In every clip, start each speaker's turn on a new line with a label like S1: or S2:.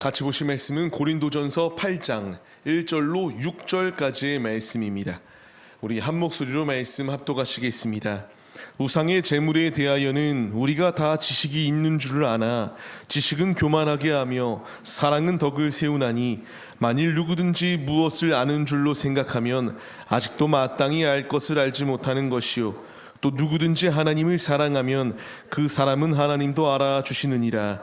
S1: 같이 보실 말씀은 고린도전서 8장 1절로 6절까지의 말씀입니다. 우리 한 목소리로 말씀 합독하시겠습니다. 우상의 재물에 대하여는 우리가 다 지식이 있는 줄을 아나 지식은 교만하게 하며 사랑은 덕을 세우나니 만일 누구든지 무엇을 아는 줄로 생각하면 아직도 마땅히 알 것을 알지 못하는 것이요 또 누구든지 하나님을 사랑하면 그 사람은 하나님도 알아 주시느니라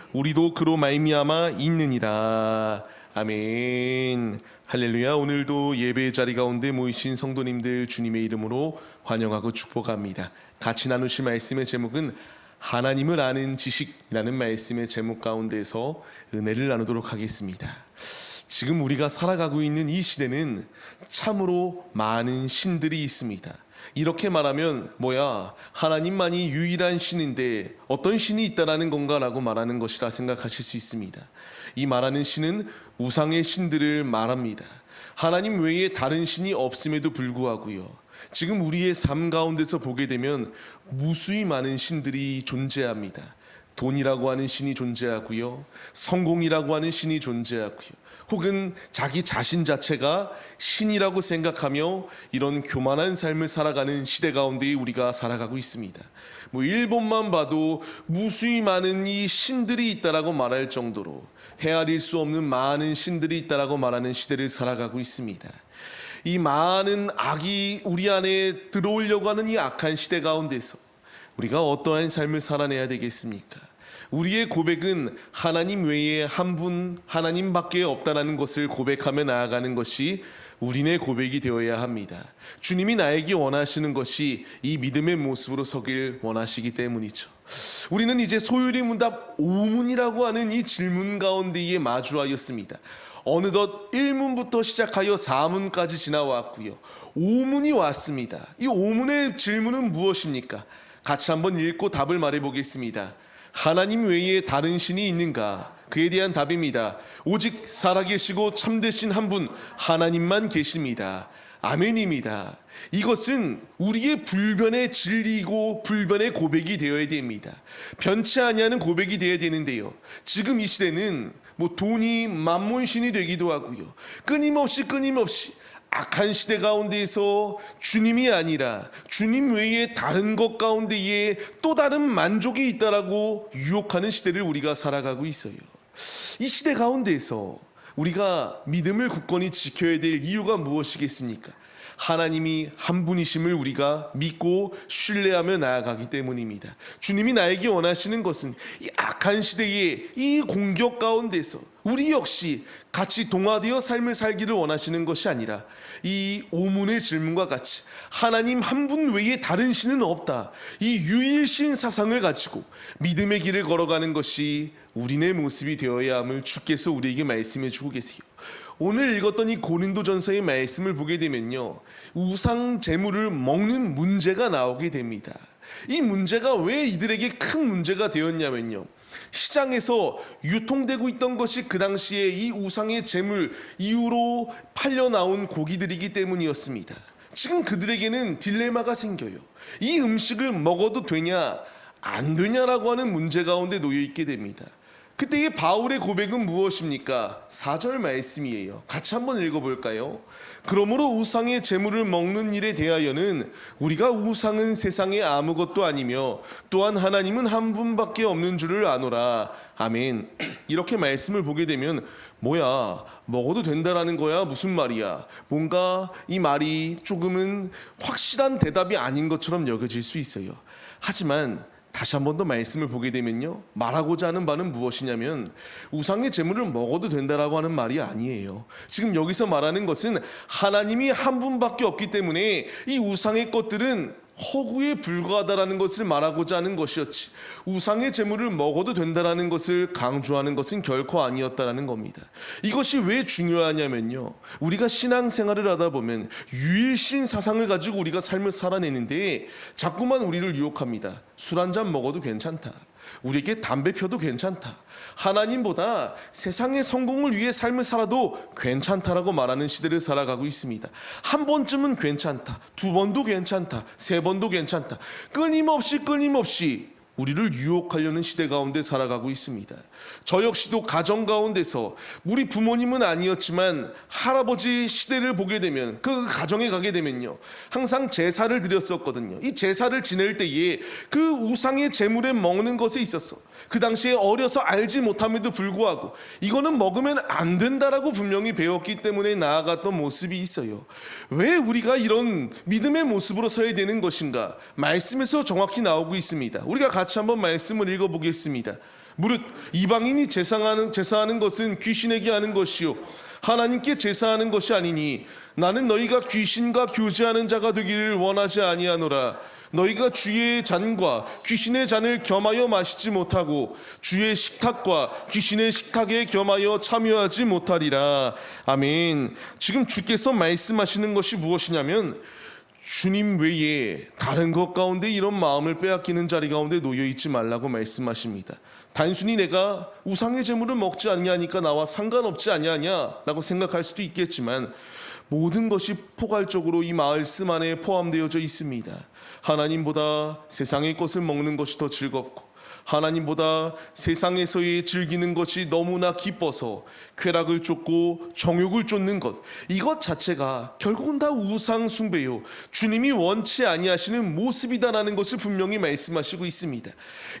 S1: 우리도 그로 말미암아 있느니라. 아멘. 할렐루야. 오늘도 예배 자리 가운데 모이신 성도님들 주님의 이름으로 환영하고 축복합니다. 같이 나누실 말씀의 제목은 하나님을 아는 지식이라는 말씀의 제목 가운데서 은혜를 나누도록 하겠습니다. 지금 우리가 살아가고 있는 이 시대는 참으로 많은 신들이 있습니다. 이렇게 말하면 뭐야 하나님만이 유일한 신인데 어떤 신이 있다라는 건가라고 말하는 것이라 생각하실 수 있습니다. 이 말하는 신은 우상의 신들을 말합니다. 하나님 외에 다른 신이 없음에도 불구하고요. 지금 우리의 삶 가운데서 보게 되면 무수히 많은 신들이 존재합니다. 돈이라고 하는 신이 존재하고요. 성공이라고 하는 신이 존재하고요. 혹은 자기 자신 자체가 신이라고 생각하며 이런 교만한 삶을 살아가는 시대 가운데 우리가 살아가고 있습니다. 뭐 일본만 봐도 무수히 많은 이 신들이 있다라고 말할 정도로 헤아릴 수 없는 많은 신들이 있다라고 말하는 시대를 살아가고 있습니다. 이 많은 악이 우리 안에 들어오려고 하는 이 악한 시대 가운데서 우리가 어떠한 삶을 살아내야 되겠습니까? 우리의 고백은 하나님 외에 한 분 하나님밖에 없다라는 것을 고백하며 나아가는 것이 우리네 고백이 되어야 합니다. 주님이 나에게 원하시는 것이 이 믿음의 모습으로 서길 원하시기 때문이죠. 우리는 이제 소율의 문답 5문이라고 하는 이 질문 가운데에 마주하였습니다. 어느덧 1문부터 시작하여 4문까지 지나왔고요. 5문이 왔습니다. 이 5문의 질문은 무엇입니까? 같이 한번 읽고 답을 말해 보겠습니다. 하나님 외에 다른 신이 있는가? 그에 대한 답입니다. 오직 살아계시고 참되신 한 분 하나님만 계십니다. 아멘입니다. 이것은 우리의 불변의 진리이고 불변의 고백이 되어야 됩니다. 변치 아니하는 고백이 되어야 되는데요. 지금 이 시대는 뭐 돈이 만몬신이 되기도 하고요. 끊임없이 끊임없이 악한 시대 가운데에서 주님이 아니라 주님 외에 다른 것 가운데에 또 다른 만족이 있다라고 유혹하는 시대를 우리가 살아가고 있어요. 이 시대 가운데에서 우리가 믿음을 굳건히 지켜야 될 이유가 무엇이겠습니까? 하나님이 한 분이심을 우리가 믿고 신뢰하며 나아가기 때문입니다. 주님이 나에게 원하시는 것은 이 악한 시대의 이 공격 가운데서 우리 역시 같이 동화되어 삶을 살기를 원하시는 것이 아니라 이 오문의 질문과 같이 하나님 한 분 외에 다른 신은 없다. 이 유일신 사상을 가지고 믿음의 길을 걸어가는 것이 우리네 모습이 되어야 함을 주께서 우리에게 말씀해 주고 계세요. 오늘 읽었던 이 고린도전서의 말씀을 보게 되면요. 우상 제물을 먹는 문제가 나오게 됩니다. 이 문제가 왜 이들에게 큰 문제가 되었냐면요. 시장에서 유통되고 있던 것이 그 당시에 이 우상의 제물 이후로 팔려 나온 고기들이기 때문이었습니다. 지금 그들에게는 딜레마가 생겨요. 이 음식을 먹어도 되냐 안 되냐라고 하는 문제 가운데 놓여 있게 됩니다. 그때의 바울의 고백은 무엇입니까? 4절 말씀이에요. 같이 한번 읽어볼까요? 그러므로 우상의 재물을 먹는 일에 대하여는 우리가 우상은 세상에 아무것도 아니며 또한 하나님은 한 분밖에 없는 줄을 아노라. 아멘. 이렇게 말씀을 보게 되면 뭐야 먹어도 된다라는 거야 무슨 말이야 뭔가 이 말이 조금은 확실한 대답이 아닌 것처럼 여겨질 수 있어요 하지만 다시 한 번 더 말씀을 보게 되면요. 말하고자 하는 바는 무엇이냐면 우상의 제물을 먹어도 된다라고 하는 말이 아니에요. 지금 여기서 말하는 것은 하나님이 한 분밖에 없기 때문에 이 우상의 것들은 허구에 불과하다라는 것을 말하고자 하는 것이었지 우상의 제물을 먹어도 된다라는 것을 강조하는 것은 결코 아니었다라는 겁니다. 이것이 왜 중요하냐면요. 우리가 신앙생활을 하다 보면 유일신 사상을 가지고 우리가 삶을 살아내는데 자꾸만 우리를 유혹합니다. 술 한 잔 먹어도 괜찮다. 우리에게 담배 펴도 괜찮다. 하나님보다 세상의 성공을 위해 삶을 살아도 괜찮다라고 말하는 시대를 살아가고 있습니다. 한 번쯤은 괜찮다. 두 번도 괜찮다. 세 번도 괜찮다. 끊임없이 끊임없이 우리를 유혹하려는 시대 가운데 살아가고 있습니다. 저 역시도 가정 가운데서 우리 부모님은 아니었지만 할아버지 시대를 보게 되면 그 가정에 가게 되면요. 항상 제사를 드렸었거든요. 이 제사를 지낼 때에 그 우상의 제물에 먹는 것에 있었어. 그 당시에 어려서 알지 못함에도 불구하고 이거는 먹으면 안 된다라고 분명히 배웠기 때문에 나아갔던 모습이 있어요. 왜 우리가 이런 믿음의 모습으로 서야 되는 것인가? 말씀에서 정확히 나오고 있습니다. 우리가 같이 한번 말씀을 읽어보겠습니다. 무릇 이방인이 제사하는 제사하는 것은 귀신에게 하는 것이요. 하나님께 제사하는 것이 아니니 나는 너희가 귀신과 교제하는 자가 되기를 원하지 아니하노라. 너희가 주의 잔과 귀신의 잔을 겸하여 마시지 못하고 주의 식탁과 귀신의 식탁에 겸하여 참여하지 못하리라. 아멘. 지금 주께서 말씀하시는 것이 무엇이냐면 주님 외에 다른 것 가운데 이런 마음을 빼앗기는 자리 가운데 놓여 있지 말라고 말씀하십니다. 단순히 내가 우상의 제물을 먹지 않냐니까 나와 상관없지 않냐냐라고 생각할 수도 있겠지만 모든 것이 포괄적으로 이 말씀 안에 포함되어져 있습니다. 하나님보다 세상의 것을 먹는 것이 더 즐겁고 하나님보다 세상에서의 즐기는 것이 너무나 기뻐서 쾌락을 쫓고 정욕을 쫓는 것 이것 자체가 결국은 다 우상 숭배요 주님이 원치 아니하시는 모습이다라는 것을 분명히 말씀하시고 있습니다.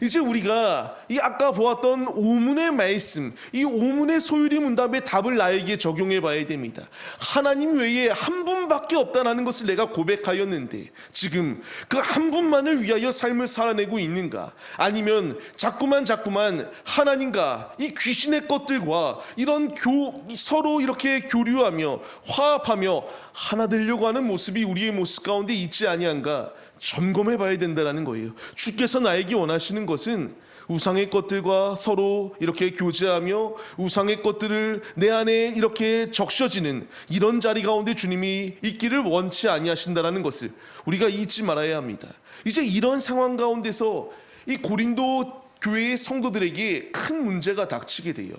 S1: 이제 우리가 이 아까 보았던 오문의 말씀 이 오문의 소유리 문답의 답을 나에게 적용해 봐야 됩니다. 하나님 외에 한 분밖에 없다라는 것을 내가 고백하였는데 지금 그 한 분만을 위하여 삶을 살아내고 있는가 아니면 자꾸만 자꾸만 하나님과 이 귀신의 것들과 이런 교 서로 이렇게 교류하며 화합하며 하나 되려고 하는 모습이 우리의 모습 가운데 있지 아니한가 점검해 봐야 된다라는 거예요. 주께서 나에게 원하시는 것은 우상의 것들과 서로 이렇게 교제하며 우상의 것들을 내 안에 이렇게 적셔지는 이런 자리 가운데 주님이 있기를 원치 아니하신다라는 것을 우리가 잊지 말아야 합니다. 이제 이런 상황 가운데서 이 고린도 교회의 성도들에게 큰 문제가 닥치게 돼요.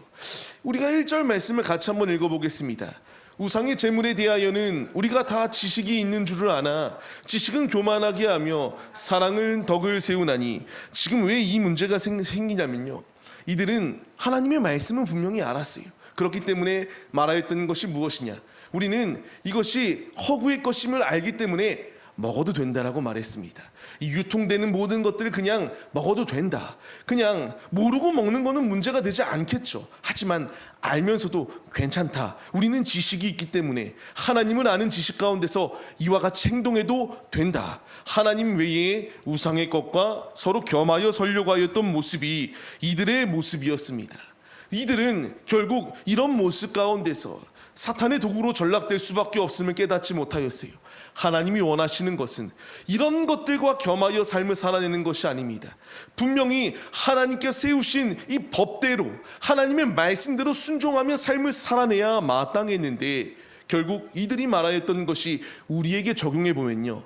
S1: 우리가 1절 말씀을 같이 한번 읽어보겠습니다. 우상의 재물에 대하여는 우리가 다 지식이 있는 줄을 아나 지식은 교만하게 하며 사랑을 덕을 세우나니 지금 왜 이 문제가 생- 생기냐면요. 이들은 하나님의 말씀은 분명히 알았어요. 그렇기 때문에 말하였던 것이 무엇이냐? 우리는 이것이 허구의 것임을 알기 때문에 먹어도 된다라고 말했습니다. 이 유통되는 모든 것들을 그냥 먹어도 된다. 그냥 모르고 먹는 거는 문제가 되지 않겠죠. 하지만 알면서도 괜찮다. 우리는 지식이 있기 때문에 하나님을 아는 지식 가운데서 이와 같이 행동해도 된다. 하나님 외에 우상의 것과 서로 겸하여 설려고 하였던 모습이 이들의 모습이었습니다. 이들은 결국 이런 모습 가운데서 사탄의 도구로 전락될 수밖에 없음을 깨닫지 못하였어요. 하나님이 원하시는 것은 이런 것들과 겸하여 삶을 살아내는 것이 아닙니다. 분명히 하나님께 세우신 이 법대로 하나님의 말씀대로 순종하며 삶을 살아내야 마땅했는데 결국 이들이 말하였던 것이 우리에게 적용해 보면요.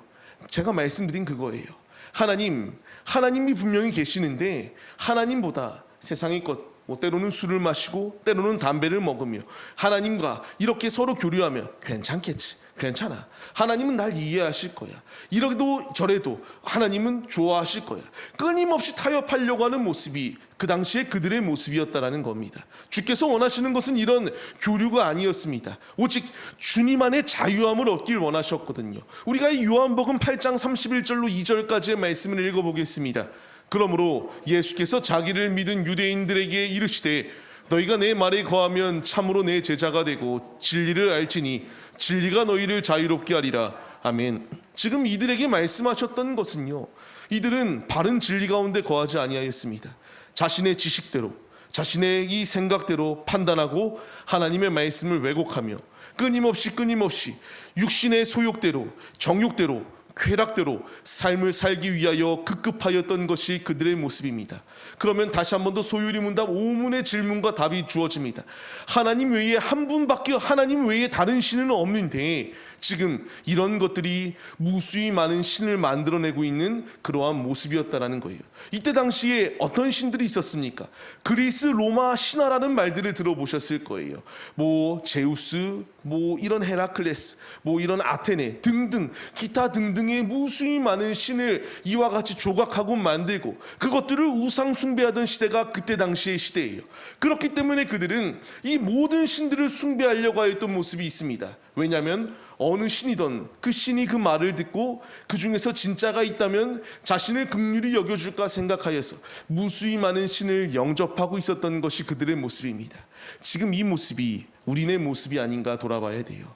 S1: 제가 말씀드린 그거예요. 하나님, 하나님이 분명히 계시는데 하나님보다 세상의 것 뭐 때로는 술을 마시고 때로는 담배를 먹으며 하나님과 이렇게 서로 교류하며 괜찮겠지. 괜찮아. 하나님은 날 이해하실 거야. 이러도 저래도 하나님은 좋아하실 거야. 끊임없이 타협하려고 하는 모습이 그 당시에 그들의 모습이었다라는 겁니다. 주께서 원하시는 것은 이런 교류가 아니었습니다. 오직 주님 안에 자유함을 얻길 원하셨거든요. 우리가 이 요한복음 8장 31절로 2절까지의 말씀을 읽어보겠습니다. 그러므로 예수께서 자기를 믿은 유대인들에게 이르시되 너희가 내 말에 거하면 참으로 내 제자가 되고 진리를 알지니 진리가 너희를 자유롭게 하리라. 아멘. 지금 이들에게 말씀하셨던 것은요. 이들은 바른 진리 가운데 거하지 아니하였습니다. 자신의 지식대로 자신의 이 생각대로 판단하고 하나님의 말씀을 왜곡하며 끊임없이 끊임없이 육신의 소욕대로 정욕대로 쾌락대로 삶을 살기 위하여 급급하였던 것이 그들의 모습입니다. 그러면 다시 한 번 더 소유리 문답 5문의 질문과 답이 주어집니다. 하나님 외에 한 분밖에 하나님 외에 다른 신은 없는데 지금 이런 것들이 무수히 많은 신을 만들어내고 있는 그러한 모습이었다라는 거예요. 이때 당시에 어떤 신들이 있었습니까? 그리스 로마 신화라는 말들을 들어보셨을 거예요. 뭐 제우스, 뭐 이런 헤라클레스, 뭐 이런 아테네 등등 기타 등등의 무수히 많은 신을 이와 같이 조각하고 만들고 그것들을 우상 숭배하던 시대가 그때 당시의 시대예요. 그렇기 때문에 그들은 이 모든 신들을 숭배하려고 하였던 모습이 있습니다. 왜냐하면 어느 신이던 그 신이 그 말을 듣고 그 중에서 진짜가 있다면 자신을 극률히 여겨줄까 생각하여서 무수히 많은 신을 영접하고 있었던 것이 그들의 모습입니다. 지금 이 모습이 우리네 모습이 아닌가 돌아봐야 돼요.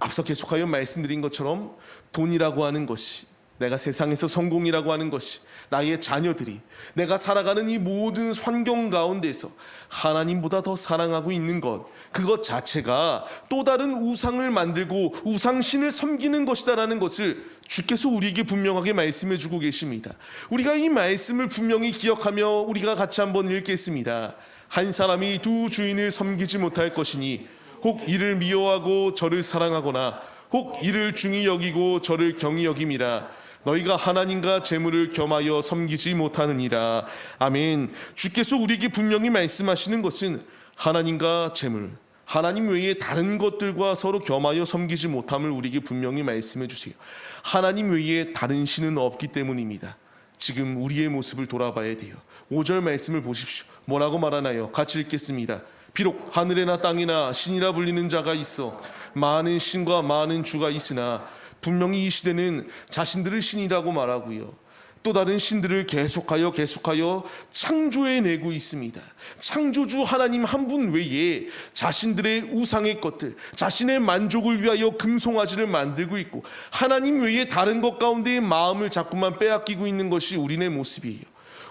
S1: 앞서 계속하여 말씀드린 것처럼 돈이라고 하는 것이 내가 세상에서 성공이라고 하는 것이 나의 자녀들이 내가 살아가는 이 모든 환경 가운데서 하나님보다 더 사랑하고 있는 것 그것 자체가 또 다른 우상을 만들고 우상신을 섬기는 것이다라는 것을 주께서 우리에게 분명하게 말씀해 주고 계십니다. 우리가 이 말씀을 분명히 기억하며 우리가 같이 한번 읽겠습니다. 한 사람이 두 주인을 섬기지 못할 것이니 혹 이를 미워하고 저를 사랑하거나 혹 이를 중히 여기고 저를 경히 여김이라 너희가 하나님과 재물을 겸하여 섬기지 못하느니라. 아멘. 주께서 우리에게 분명히 말씀하시는 것은 하나님과 재물 하나님 외에 다른 것들과 서로 겸하여 섬기지 못함을 우리에게 분명히 말씀해 주세요. 하나님 외에 다른 신은 없기 때문입니다. 지금 우리의 모습을 돌아봐야 돼요. 5절 말씀을 보십시오. 뭐라고 말하나요? 같이 읽겠습니다. 비록 하늘에나 땅이나 신이라 불리는 자가 있어 많은 신과 많은 주가 있으나 분명히 이 시대는 자신들을 신이라고 말하고요. 또 다른 신들을 계속하여 계속하여 창조해 내고 있습니다. 창조주 하나님 한 분 외에 자신들의 우상의 것들, 자신의 만족을 위하여 금송아지를 만들고 있고 하나님 외에 다른 것 가운데의 마음을 자꾸만 빼앗기고 있는 것이 우리네 모습이에요.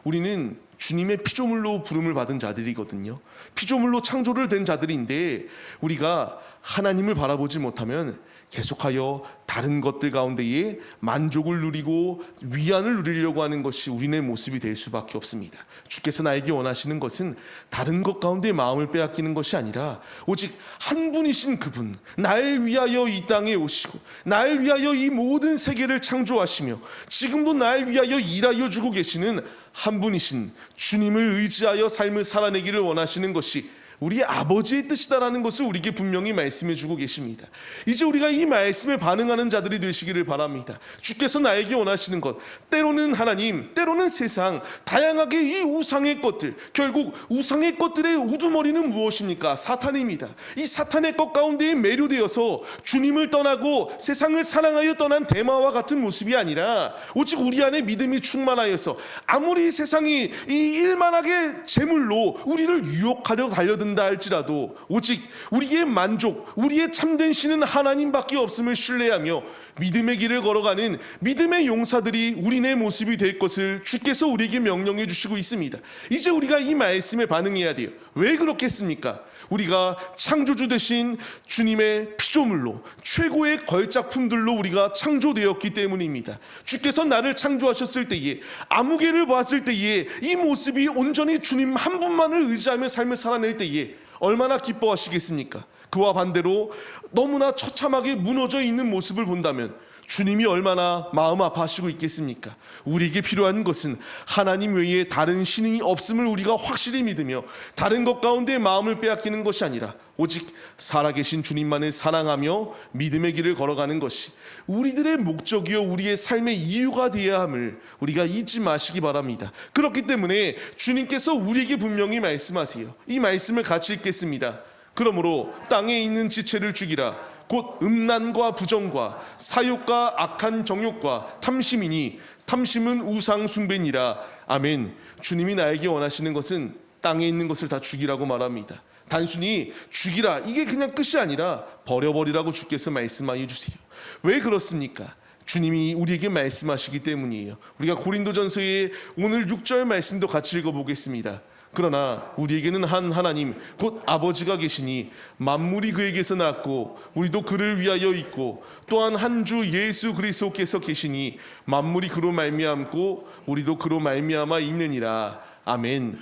S1: 우리는 주님의 피조물로 부름을 받은 자들이거든요. 피조물로 창조를 된 자들인데 우리가 하나님을 바라보지 못하면 계속하여 다른 것들 가운데에 만족을 누리고 위안을 누리려고 하는 것이 우리네 모습이 될 수밖에 없습니다. 주께서 나에게 원하시는 것은 다른 것 가운데 마음을 빼앗기는 것이 아니라 오직 한 분이신 그분, 날 위하여 이 땅에 오시고 날 위하여 이 모든 세계를 창조하시며 지금도 날 위하여 일하여 주고 계시는 한 분이신 주님을 의지하여 삶을 살아내기를 원하시는 것이 우리 아버지의 뜻이다라는 것을 우리에게 분명히 말씀해 주고 계십니다. 이제 우리가 이 말씀에 반응하는 자들이 되시기를 바랍니다. 주께서 나에게 원하시는 것, 때로는 하나님, 때로는 세상, 다양하게 이 우상의 것들, 결국 우상의 것들의 우두머리는 무엇입니까? 사탄입니다. 이 사탄의 것 가운데에 매료되어서 주님을 떠나고 세상을 사랑하여 떠난 대마와 같은 모습이 아니라 오직 우리 안에 믿음이 충만하여서 아무리 세상이 이 일만하게 재물로 우리를 유혹하려 달려든 다 할지라도 오직 우리의 만족, 우리의 참된 신은 하나님밖에 없음을 신뢰하며 믿음의 길을 걸어가는 믿음의 용사들이 우리네 모습이 될 것을 주께서 우리에게 명령해 주시고 있습니다. 이제 우리가 이 말씀에 반응해야 돼요. 왜 그렇겠습니까? 우리가 창조주 되신 주님의 피조물로 최고의 걸작품들로 우리가 창조되었기 때문입니다. 주께서 나를 창조하셨을 때에 아무개를 보았을 때에 이 모습이 온전히 주님 한 분만을 의지하며 삶을 살아낼 때에 얼마나 기뻐하시겠습니까? 그와 반대로 너무나 처참하게 무너져 있는 모습을 본다면 주님이 얼마나 마음 아파하시고 있겠습니까? 우리에게 필요한 것은 하나님 외에 다른 신이 없음을 우리가 확실히 믿으며 다른 것 가운데 마음을 빼앗기는 것이 아니라 오직 살아계신 주님만을 사랑하며 믿음의 길을 걸어가는 것이 우리들의 목적이요 우리의 삶의 이유가 되어야 함을 우리가 잊지 마시기 바랍니다. 그렇기 때문에 주님께서 우리에게 분명히 말씀하세요. 이 말씀을 같이 읽겠습니다. 그러므로 땅에 있는 지체를 죽이라 곧 음란과 부정과 사욕과 악한 정욕과 탐심이니 탐심은 우상 숭배니라. 아멘. 주님이 나에게 원하시는 것은 땅에 있는 것을 다 죽이라고 말합니다. 단순히 죽이라 이게 그냥 끝이 아니라 버려버리라고 주께서 말씀하여 주세요. 왜 그렇습니까? 주님이 우리에게 말씀하시기 때문이에요. 우리가 고린도전서의 오늘 6절 말씀도 같이 읽어보겠습니다 그러나 우리에게는 한 하나님 곧 아버지가 계시니 만물이 그에게서 났고 우리도 그를 위하여 있고 또한 한 주 예수 그리스도께서 계시니 만물이 그로 말미암고 우리도 그로 말미암아 있느니라 아멘.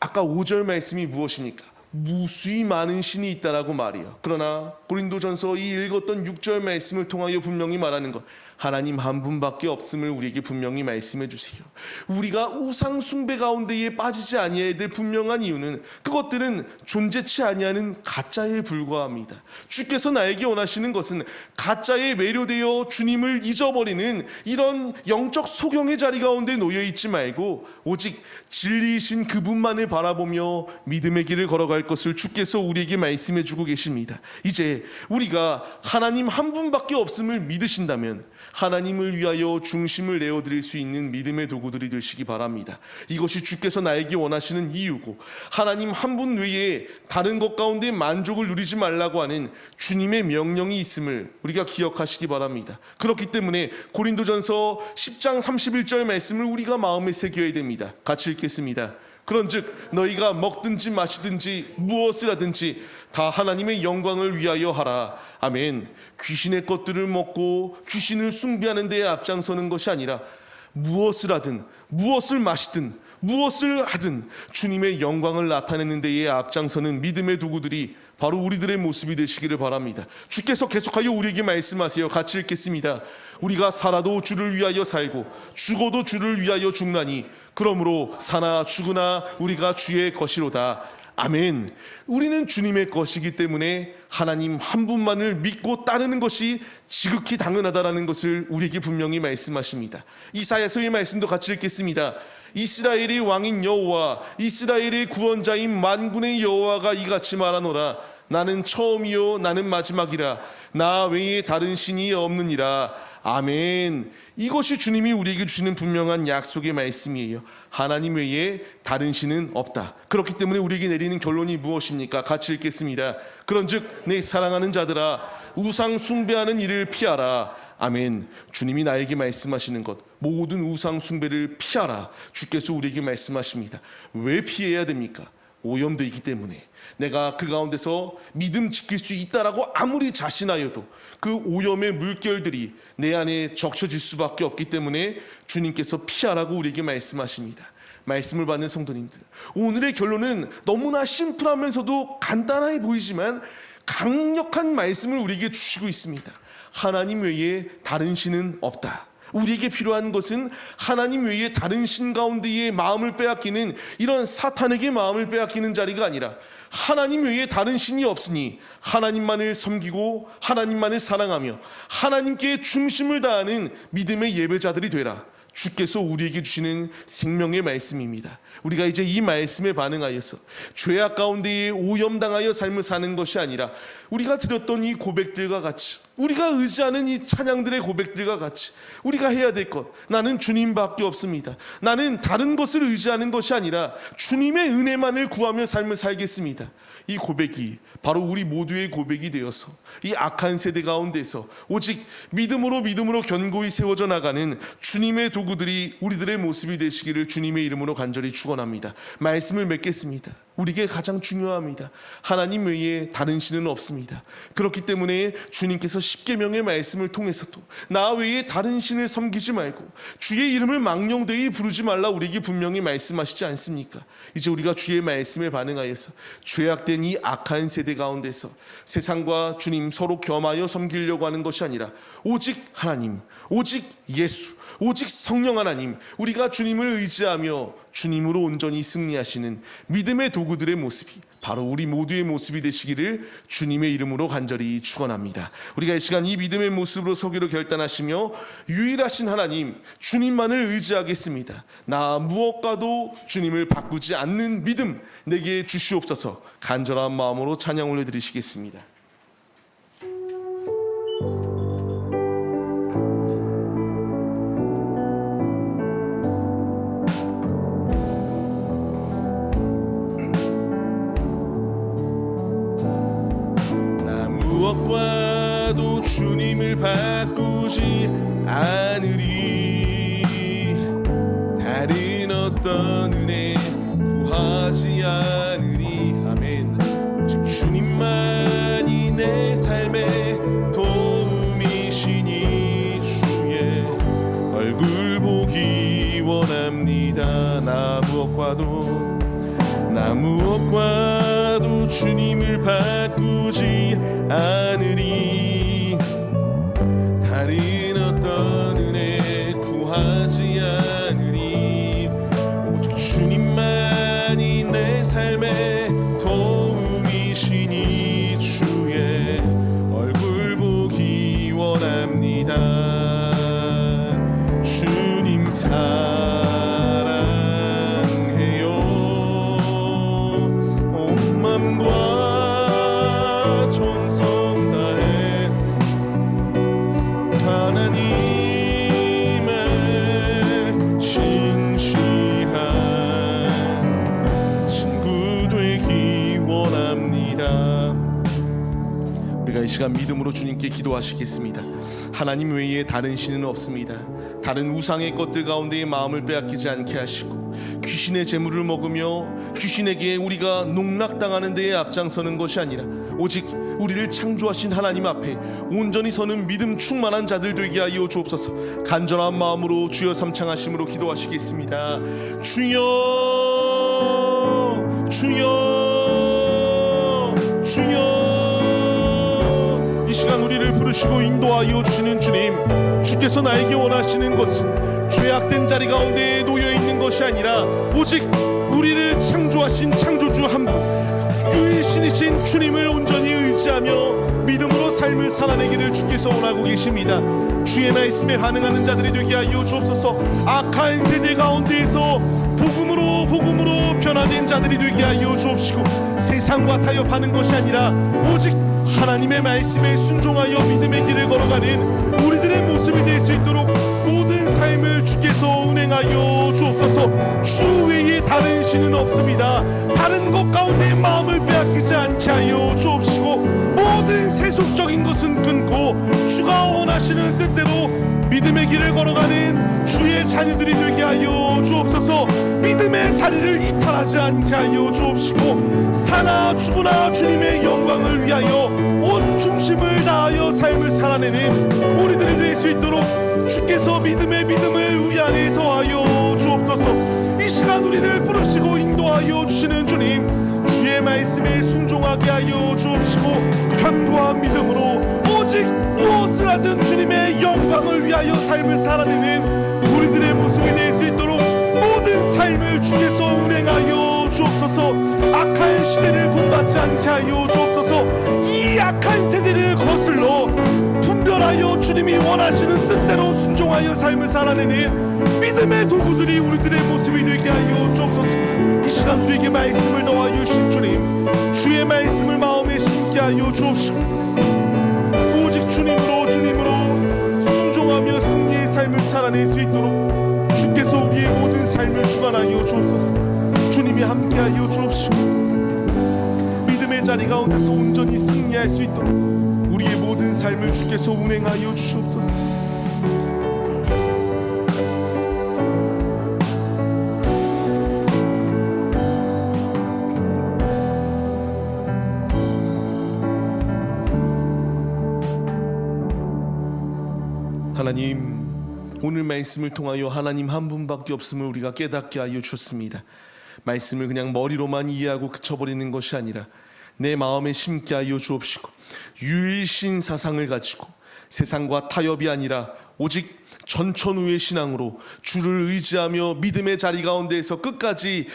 S1: 아까 5절 말씀이 무엇입니까? 무수히 많은 신이 있다라고 말이요. 그러나 고린도전서 이 읽었던 6절 말씀을 통하여 분명히 말하는 것 하나님 한 분밖에 없음을 우리에게 분명히 말씀해 주세요. 우리가 우상 숭배 가운데에 빠지지 아니해야 될 분명한 이유는 그것들은 존재치 아니하는 가짜에 불과합니다. 주께서 나에게 원하시는 것은 가짜에 매료되어 주님을 잊어버리는 이런 영적 소경의 자리 가운데 놓여 있지 말고 오직 진리이신 그분만을 바라보며 믿음의 길을 걸어갈 것을 주께서 우리에게 말씀해 주고 계십니다. 이제 우리가 하나님 한 분밖에 없음을 믿으신다면 하나님을 위하여 중심을 내어 드릴 수 있는 믿음의 도구들이 되시기 바랍니다. 이것이 주께서 나에게 원하시는 이유고 하나님 한 분 외에 다른 것 가운데 만족을 누리지 말라고 하는 주님의 명령이 있음을 우리가 기억하시기 바랍니다. 그렇기 때문에 고린도전서 10장 31절 말씀을 우리가 마음에 새겨야 됩니다. 같이 읽겠습니다. 그런즉 너희가 먹든지 마시든지 무엇을 하든지 다 하나님의 영광을 위하여 하라. 아멘. 귀신의 것들을 먹고 귀신을 숭배하는 데에 앞장서는 것이 아니라 무엇을 하든 무엇을 마시든 무엇을 하든 주님의 영광을 나타내는 데에 앞장서는 믿음의 도구들이 바로 우리들의 모습이 되시기를 바랍니다. 주께서 계속하여 우리에게 말씀하세요. 같이 읽겠습니다. 우리가 살아도 주를 위하여 살고 죽어도 주를 위하여 죽나니 그러므로 사나 죽으나 우리가 주의 것이로다. 아멘. 우리는 주님의 것이기 때문에 하나님 한 분만을 믿고 따르는 것이 지극히 당연하다라는 것을 우리에게 분명히 말씀하십니다. 이사야서의 말씀도 같이 읽겠습니다. 이스라엘의 왕인 여호와 이스라엘의 구원자인 만군의 여호와가 이같이 말하노라 나는 처음이요 나는 마지막이라 나 외에 다른 신이 없느니라 아멘 이것이 주님이 우리에게 주시는 분명한 약속의 말씀이에요 하나님 외에 다른 신은 없다 그렇기 때문에 우리에게 내리는 결론이 무엇입니까 같이 읽겠습니다 그런즉 내 사랑하는 자들아 우상 숭배하는 일을 피하라 아멘. 주님이 나에게 말씀하시는 것 모든 우상 숭배를 피하라. 주께서 우리에게 말씀하십니다. 왜 피해야 됩니까? 오염되어 있기 때문에 내가 그 가운데서 믿음 지킬 수 있다라고 아무리 자신하여도 그 오염의 물결들이 내 안에 적셔질 수밖에 없기 때문에 주님께서 피하라고 우리에게 말씀하십니다. 말씀을 받는 성도님들 오늘의 결론은 너무나 심플하면서도 간단해 보이지만 강력한 말씀을 우리에게 주시고 있습니다. 하나님 외에 다른 신은 없다. 우리에게 필요한 것은 하나님 외에 다른 신 가운데에 마음을 빼앗기는 이런 사탄에게 마음을 빼앗기는 자리가 아니라 하나님 외에 다른 신이 없으니 하나님만을 섬기고 하나님만을 사랑하며 하나님께 중심을 다하는 믿음의 예배자들이 되라. 주께서 우리에게 주시는 생명의 말씀입니다. 우리가 이제 이 말씀에 반응하여서 죄악 가운데에 오염당하여 삶을 사는 것이 아니라 우리가 드렸던 이 고백들과 같이 우리가 의지하는 이 찬양들의 고백들과 같이 우리가 해야 될 것 나는 주님밖에 없습니다. 나는 다른 것을 의지하는 것이 아니라 주님의 은혜만을 구하며 삶을 살겠습니다. 이 고백이 바로 우리 모두의 고백이 되어서 이 악한 세대 가운데서 오직 믿음으로 믿음으로 견고히 세워져 나가는 주님의 도구들이 우리들의 모습이 되시기를 주님의 이름으로 간절히 축원합니다. 말씀을 맺겠습니다. 우리에게 가장 중요합니다. 하나님 외에 다른 신은 없습니다. 그렇기 때문에 주님께서 십계명의 말씀을 통해서도 나 외에 다른 신을 섬기지 말고 주의 이름을 망령되이 부르지 말라 우리에게 분명히 말씀하시지 않습니까? 이제 우리가 주의 말씀에 반응하여서 죄악된 이 악한 세대 가운데서 세상과 주님 서로 겸하여 섬기려고 하는 것이 아니라 오직 하나님, 오직 예수, 오직 성령 하나님, 우리가 주님을 의지하며 주님으로 온전히 승리하시는 믿음의 도구들의 모습이 바로 우리 모두의 모습이 되시기를 주님의 이름으로 간절히 축원합니다. 우리가 이 시간 이 믿음의 모습으로 서기로 결단하시며 유일하신 하나님 주님만을 의지하겠습니다. 나 무엇과도 주님을 바꾸지 않는 믿음 내게 주시옵소서. 간절한 마음으로 찬양 올려드리시겠습니다. 나 무엇과도 주님을 바꾸지 않으리. 다른 어떤 은혜 구하 구하지 않으리. 아멘. 오직 주님만이 내 삶의 도움이시니 주의 얼굴 보기 원합니다. 나 무엇과도 나 무엇과도 주님을 바꾸지 않으리 주님께 기도하시겠습니다. 하나님 외에 다른 신은 없습니다. 다른 우상의 것들 가운데에 마음을 빼앗기지 않게 하시고 귀신의 재물을 먹으며 귀신에게 우리가 농락당하는 데에 앞장서는 것이 아니라 오직 우리를 창조하신 하나님 앞에 온전히 서는 믿음 충만한 자들 되게 하여 주옵소서. 간절한 마음으로 주여 삼창하심으로 기도하시겠습니다. 주여 주여 주여 이 시간 우리를 부르시고 인도하여 주시는 주님. 주께서 나에게 원하시는 것은 죄악된 자리 가운데 놓여 있는 것이 아니라 오직 우리를 창조하신 창조주 한 분 유일신이신 주님을 온전히 의지하며 믿음으로 삶을 살아내기를 주께서 원하고 계십니다. 주의 말씀에 반응하는 자들이 되게 하여 주옵소서. 악한 세대 가운데에서 복음으로 복음으로 변화된 자들이 되게 하여 주옵시고 세상과 타협하는 것이 아니라 오직 하나님의 말씀에 순종하여 믿음의 길을 걸어가는 우리들의 모습이 될 수 있도록 모든 삶을 주께서 운행하여 주옵소서. 주 외에 다른 신은 없습니다. 다른 것 가운데 마음을 빼앗기지 않게 하여 주옵시고 모든 세속적인 것은 끊고 주가 원하시는 뜻대로 믿음의 길을 걸어가는 주의 자녀들이 되게 하여 주옵소서. 믿음의 자리를 이탈하지 않게 하여 주옵시고 사나 죽으나 주님의 영광을 위하여 온 중심을 다하여 삶을 살아내는 우리들이 될 수 있도록 주께서 믿음의 믿음을 우리 안에 더하여 주옵소서. 이 시간 우리를 부르시고 인도하여 주시는 주님 주의 말씀에 순종하게 하여 주옵시고 견고한 믿음으로 오직 무엇을 하든 주님의 영광을 위하여 삶을 살아내는 우리들의 모습이 될 수 있도록 모든 삶을 주께서 운행하여 주옵소서. 악한 시대를 본받지 않게 하여 주옵소서. 이 악한 세대를 거슬 러 분별하여 주님이 원하시는 뜻대로 순종하여 삶을 살아내는 믿음의 도구들이 우리들의 모습이 되게 하여 주옵소서. 이 시간 우리에게 말씀을 더하여 주신 주님 주의 말씀을 마음에 심게 하여 주옵시고 오직 주님으로 주님으로 순종하며 승리의 삶을 살아낼 수 있도록 주께서 우리의 모든 삶을 주관하여 주옵소서. 주님이 함께하여 주옵시고 믿음의 자리 가운데서 온전히 승리할 수 있도록 우리의 모든 삶을 주께서 운행하여 주시옵소서 하나님 오늘 말씀을 통하여 하나님 한 분밖에 없음을 우리가 깨닫게 하여 주셨습니다. 말씀을 그냥 머리로만 이해하고 그쳐버리는 것이 아니라 내 마음에 심게 하여 주옵시고 유일신 사상을 가지고 세상과 타협이 아니라 오직 전천후의 신앙으로 주를 의지하며 믿음의 자리 가운데에서 끝까지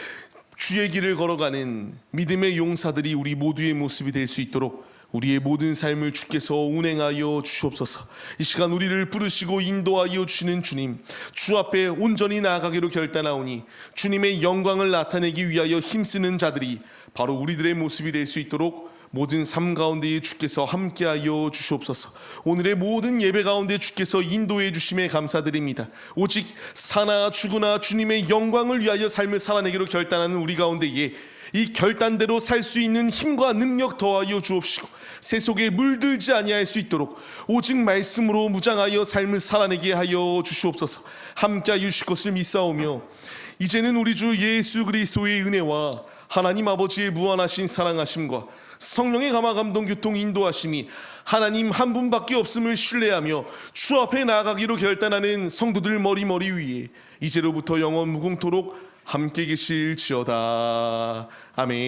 S1: 주의 길을 걸어가는 믿음의 용사들이 우리 모두의 모습이 될 수 있도록 우리의 모든 삶을 주께서 운행하여 주시옵소서. 이 시간 우리를 부르시고 인도하여 주시는 주님, 주 앞에 온전히 나아가기로 결단하오니 주님의 영광을 나타내기 위하여 힘쓰는 자들이 바로 우리들의 모습이 될 수 있도록 모든 삶 가운데에 주께서 함께하여 주시옵소서. 오늘의 모든 예배 가운데 주께서 인도해 주심에 감사드립니다. 오직 사나 죽으나 주님의 영광을 위하여 삶을 살아내기로 결단하는 우리 가운데에 이 결단대로 살 수 있는 힘과 능력 더하여 주옵시고 세 속에 물들지 아니할 수 있도록 오직 말씀으로 무장하여 삶을 살아내게 하여 주시옵소서. 함께 하실 것을 믿사오며 이제는 우리 주 예수 그리스도의 은혜와 하나님 아버지의 무한하신 사랑하심과 성령의 감화 감동 교통 인도하심이 하나님 한 분밖에 없음을 신뢰하며 주 앞에 나아가기로 결단하는 성도들 머리머리 위에 이제로부터 영원 무궁토록 함께 계실지어다 아멘.